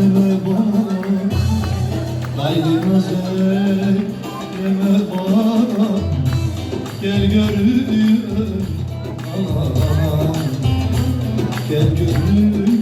deme bana Haydi nazar deme bana Gel görür Gel görür